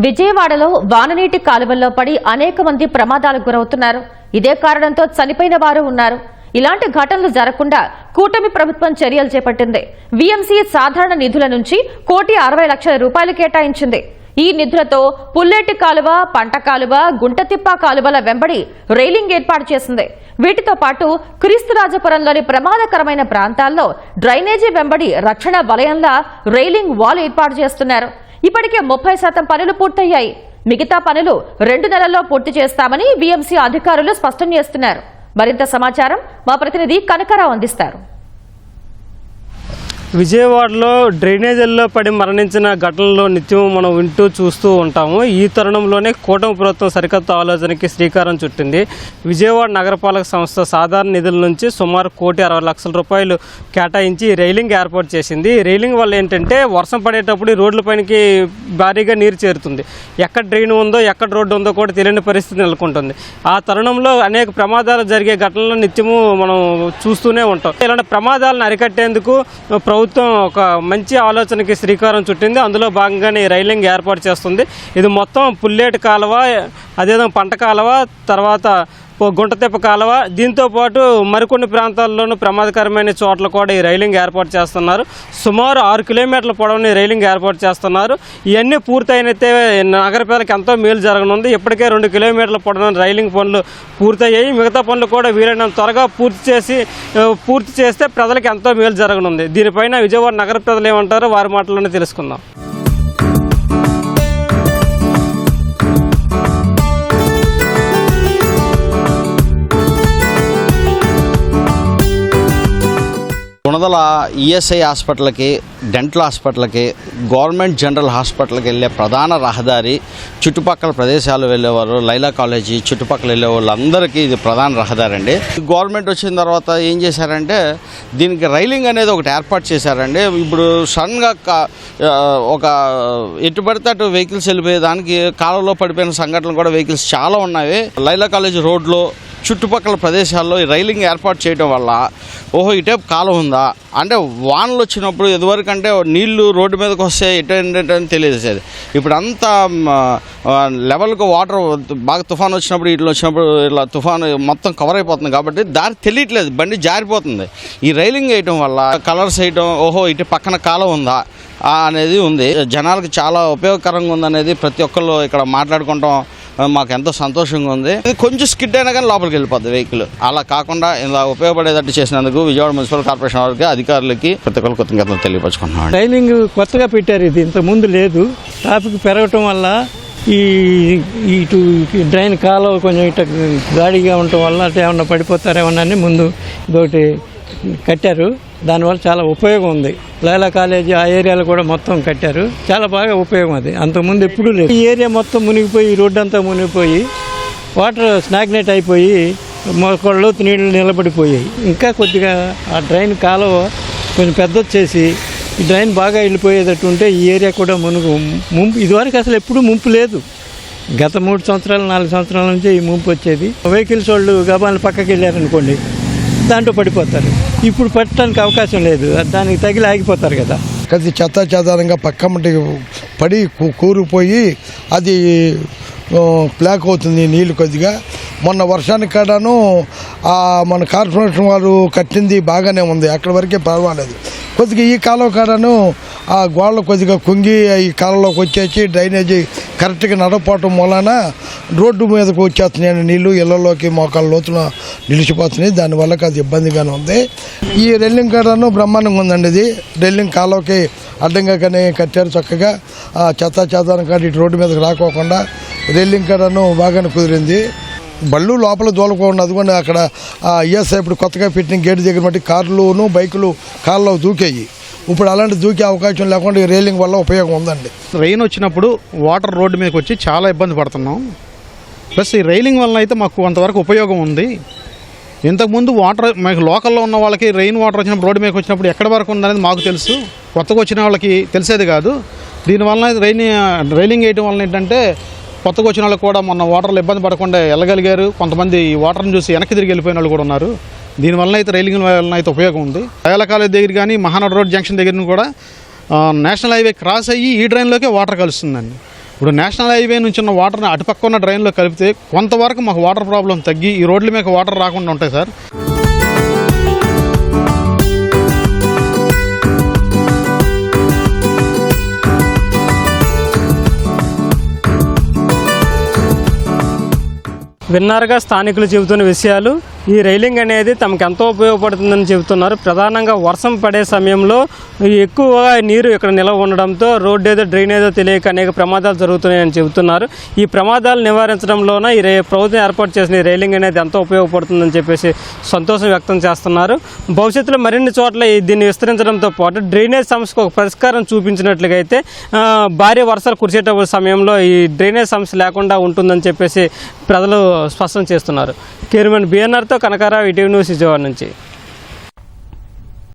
విజయవాడలో వాననీటి కాలువల్లో పడి అనేక మంది ప్రమాదాలకు గురవుతున్నారు. ఇదే కారణంతో చనిపోయిన వారు ఉన్నారు. ఇలాంటి ఘటనలు జరగకుండా కూటమి ప్రభుత్వం చర్యలు చేపట్టింది. వీఎంసీ సాధారణ నిధుల నుంచి కోటి అరవై లక్షల రూపాయలు కేటాయించింది. ఈ నిధులతో పుల్లేటి కాలువ పంట కాలువ గుంటతిప్ప కాలువల వెంబడి రైలింగ్ ఏర్పాటు చేసింది. వీటితో పాటు క్రీస్తురాజపురంలోని ప్రమాదకరమైన ప్రాంతాల్లో డ్రైనేజీ వెంబడి రక్షణ వలయంలా రైలింగ్ వాల్ ఏర్పాటు చేస్తున్నారు. ఇప్పటికే ముప్పై శాతం పనులు పూర్తయ్యాయి. మిగతా పనులు రెండు నెలల్లో పూర్తి చేస్తామని బీఎంసీ అధికారులు స్పష్టం చేస్తున్నారు. మరింత సమాచారం మా ప్రతినిధి కనకరావు అందిస్తారు. విజయవాడలో డ్రైనేజీల్లో పడి మరణించిన ఘటనలు నిత్యం మనం వింటూ చూస్తూ ఉంటాము. ఈ తరుణంలోనే కూటమి ప్రభుత్వం సరికొత్త ఆలోచనకి శ్రీకారం చుట్టింది. విజయవాడ నగరపాలక సంస్థ సాధారణ నిధుల నుంచి సుమారు కోటి అరవై లక్షల రూపాయలు కేటాయించి రైలింగ్ ఏర్పాటు చేసింది. రైలింగ్ వల్ల ఏంటంటే వర్షం పడేటప్పుడు ఈ రోడ్లపైనకి భారీగా నీరు చేరుతుంది. ఎక్కడ డ్రైన్ ఉందో ఎక్కడ రోడ్డు ఉందో కూడా తెలియని పరిస్థితి నెలకొంటుంది. ఆ తరుణంలో అనేక ప్రమాదాలు జరిగే ఘటనలు నిత్యము మనం చూస్తూనే ఉంటాం. ఇలాంటి ప్రమాదాలను అరికట్టేందుకు ప్రభుత్వం ప్రభుత్వం ఒక మంచి ఆలోచనకి శ్రీకారం చుట్టింది. అందులో భాగంగానే రైలింగ్ ఏర్పాటు చేస్తుంది. ఇది మొత్తం పుల్లేటి కాలువ అదేవిధంగా పంట కాలువ తర్వాత గుంటతెప్ప కాలువ. దీంతో పాటు మరికొన్ని ప్రాంతాల్లోనూ ప్రమాదకరమైన చోట్ల కూడా ఈ రైలింగ్ ఏర్పాటు చేస్తున్నారు. సుమారు ఆరు కిలోమీటర్ల పొడవుని ఈ రైలింగ్ ఏర్పాటు చేస్తున్నారు. ఇవన్నీ పూర్తయినైతే నగర పేదలకు ఎంతో మేలు జరగనుంది. ఇప్పటికే రెండు కిలోమీటర్ల పొడవున రైలింగ్ పనులు పూర్తయ్యాయి. మిగతా పనులు కూడా వీలైనంత త్వరగా పూర్తి చేసి పూర్తి చేస్తే ప్రజలకు ఎంతో మేలు జరగనుంది. దీనిపైన విజయవాడ నగర ప్రజలు ఏమంటారో వారి మాటల్లోనే తెలుసుకుందాం. గుణదల ఈఎస్ఐ హాస్పిటల్కి డెంటల్ హాస్పిటల్కి గవర్నమెంట్ జనరల్ హాస్పిటల్కి వెళ్ళే ప్రధాన రహదారి చుట్టుపక్కల ప్రదేశాలు వెళ్ళేవారు లైలా కాలేజీ చుట్టుపక్కల వెళ్ళే వాళ్ళందరికీ ఇది ప్రధాన రహదారి అండి. గవర్నమెంట్ వచ్చిన తర్వాత ఏం చేశారంటే దీనికి రైలింగ్ అనేది ఒకటి ఏర్పాటు చేశారండి. ఇప్పుడు సడన్గా ఒక ఎటు పడితే అటు వెహికల్స్ వెళ్ళిపోయేదానికి కాలంలో పడిపోయిన సంఘటనలు కూడా వెహికల్స్ చాలా ఉన్నాయి. లైలా కాలేజీ రోడ్లో చుట్టుపక్కల ప్రదేశాల్లో ఈ రైలింగ్ ఏర్పాటు చేయడం వల్ల ఓహో ఇటేపు కాలం ఉందా? అంటే వానలు వచ్చినప్పుడు ఇదివరకు అంటే నీళ్ళు రోడ్డు మీదకి వస్తే ఎటు అని తెలియజేసేది ఇప్పుడు అంతా లెవెల్కి వాటర్ బాగా తుఫాన్ వచ్చినప్పుడు ఇట్లా వచ్చినప్పుడు ఇట్లా తుఫాన్ మొత్తం కవర్ అయిపోతుంది కాబట్టి దారి తెలియట్లేదు బండి జారిపోతుంది. ఈ రైలింగ్ వేయటం వల్ల కలర్స్ వేయటం ఓహో ఇటు పక్కన కాలం ఉందా? అనేది ఉంది. జనాలకు చాలా ఉపయోగకరంగా ఉందనేది ప్రతి ఒక్కళ్ళు ఇక్కడ మాట్లాడుకుంటాం. మాకు ఎంతో సంతోషంగా ఉంది. ఇది కొంచెం స్కిడ్ అయినా కానీ లోపలికి వెళ్ళిపోద్ది వెహికల్. అలా కాకుండా ఇలా ఉపయోగపడేటట్టు చేసినందుకు విజయవాడ మున్సిపల్ కార్పొరేషన్ వారికి అధికారులకి ప్రతి ఒక్కరు కృతజ్ఞతలు తెలియపరచుకుంటున్నాం రైలింగ్ కొత్తగా పెట్టారు ఇది. ఇంత ముందు లేదు. ట్రాఫిక్ పెరగటం వల్ల ఈ ఇటు డ్రైన్ కాలువ కొంచెం ఇటు గాడిగా ఉండటం వల్ల అంటే ఏమన్నా పడిపోతారేమోనని ముందు ఇదొకటి కట్టారు. దానివల్ల చాలా ఉపయోగం ఉంది. లైలా కాలేజీ ఆ ఏరియాలో కూడా మొత్తం కట్టారు. చాలా బాగా ఉపయోగం అది. అంతకుముందు ఎప్పుడూ లేదు. ఈ ఏరియా మొత్తం మునిగిపోయి రోడ్డు అంతా మునిగిపోయి వాటర్ స్నాగ్నేట్ అయిపోయి మొక్కళ్ళు నీళ్ళు నిలబడిపోయాయి. ఇంకా కొద్దిగా ఆ డ్రైన్ కాలువ కొంచెం పెద్దది చేసి ఈ డ్రైన్ బాగా వెళ్ళిపోయేటట్టు ఉంటే ఈ ఏరియా కూడా మునుగు ముంపు ఇదివరకు అసలు ఎప్పుడూ ముంపు లేదు. గత మూడు సంవత్సరాలు నాలుగు సంవత్సరాల నుంచి ఈ ముంపు వచ్చేది. వెహికల్స్ వాళ్ళు గబాలను పక్కకి వెళ్ళారనుకోండి దాంట్లో పడిపోతారు. ఇప్పుడు పట్టడానికి అవకాశం లేదు. దానికి తగిలి ఆగిపోతారు కదా. కది చెత్త చెదారంగా పక్కమ్మటి పడి కూరిపోయి అది ప్లాక్ బ్లాక్ అవుతుంది నీళ్ళు కొద్దిగా. మొన్న వర్షానికి కాడాను మన కార్పొరేషన్ వారు కట్టింది బాగానే ఉంది. అక్కడి వరకే పర్వాలేదు. కొద్దిగా ఈ కాలువ కాడను ఆ గోడలు కొద్దిగా కుంగి ఈ కాలంలోకి వచ్చేసి డ్రైనేజీ కరెక్ట్గా నడవపోవటం మూలాన రోడ్డు మీదకు వచ్చేస్తున్నాయి. నీళ్ళు ఇళ్ళలోకి మోకాళ్ళ లోతున నిలిచిపోతున్నాయి. దానివల్ల కాదు ఇబ్బందిగానే ఉంది. ఈ రెల్లింగ్ కాడను బ్రహ్మాండంగా ఉందండి ఇది. రెల్లింగ్ కాలువకి అడ్డంగా కానీ కట్టారు చక్కగా. ఆ చెత్త చెదారం కాడ ఇటు రోడ్డు మీదకి రాకోకుండా రెల్లింగ్ కాడను బాగానే కుదిరింది. బళ్ళు లోపల దూలకుండా అదిగోండి అక్కడ ఈఎస్ఐ ఇప్పుడు కొత్తగా పెట్టిన గేట్ దగ్గర బట్టి కార్లును బైకులు కార్లో దూకేయి. ఇప్పుడు అలాంటి దూకే అవకాశం లేకుండా ఈ రైలింగ్ వల్ల ఉపయోగం ఉందండి. రెయిన్ వచ్చినప్పుడు వాటర్ రోడ్డు మీదకి వచ్చి చాలా ఇబ్బంది పడుతున్నాం. ప్లస్ ఈ రైలింగ్ వలన అయితే మాకు కొంతవరకు ఉపయోగం ఉంది. ఇంతకుముందు వాటర్ మాకు లోకల్లో ఉన్న వాళ్ళకి రెయిన్ వాటర్ వచ్చినప్పుడు రోడ్డు మీదకి వచ్చినప్పుడు ఎక్కడి వరకు ఉందనేది మాకు తెలుసు. కొత్తగా వచ్చిన వాళ్ళకి తెలిసేది కాదు. దీనివల్ల రైన్ రైలింగ్ వేయడం వలన ఏంటంటే కొత్తగా వచ్చిన వాళ్ళు కూడా మొన్న వాటర్లు ఇబ్బంది పడకుండా వెళ్ళగలిగారు. కొంతమంది ఈ వాటర్ని చూసి వెనక్కి తిరిగి వెళ్ళిపోయిన వాళ్ళు కూడా ఉన్నారు. దీనివల్ల అయితే రైలింగ్ వలన అయితే ఉపయోగం ఉంది. దయాల కాలేజ్ దగ్గర కానీ మహానాడు రోడ్ జంక్షన్ దగ్గర కూడా నేషనల్ హైవే క్రాస్ అయ్యి ఈ డ్రైన్లోకే వాటర్ కలుస్తుందండి. ఇప్పుడు నేషనల్ హైవే నుంచి ఉన్న వాటర్ని అటుపక్క ఉన్న డ్రైన్లో కలిపితే కొంతవరకు మాకు వాటర్ ప్రాబ్లం తగ్గి ఈ రోడ్ల మీద వాటర్ రాకుండా ఉంటాయి సార్. విన్నారుగా స్థానికులు చెబుతున్న విషయాలు. ఈ రైలింగ్ అనేది తమకు ఎంతో ఉపయోగపడుతుందని చెబుతున్నారు. ప్రధానంగా వర్షం పడే సమయంలో ఎక్కువగా నీరు ఇక్కడ నిల్వ ఉండడంతో రోడ్డు ఏదో డ్రైన్ ఏదో తెలియక అనేక ప్రమాదాలు జరుగుతున్నాయని చెబుతున్నారు. ఈ ప్రమాదాలు నివారించడంలోన ఈ ప్రభుత్వం ఏర్పాటు చేసిన ఈ రైలింగ్ అనేది ఎంతో ఉపయోగపడుతుందని చెప్పేసి సంతోషం వ్యక్తం చేస్తున్నారు. భవిష్యత్తులో మరిన్ని చోట్ల ఈ దీన్ని విస్తరించడంతో పాటు డ్రైనేజ్ సమస్యకు ఒక పరిష్కారం చూపించినట్లుగైతే భారీ వర్షాలు కురిసేటప్పుడు సమయంలో ఈ డ్రైనేజ్ సమస్య లేకుండా ఉంటుందని చెప్పేసి ప్రజలు స్పష్టం చేస్తున్నారు. కెరిమన్ బిఎన్ఆర్తో కనకారావు ఇటీవీ న్యూస్ విజయవాడ నుంచి.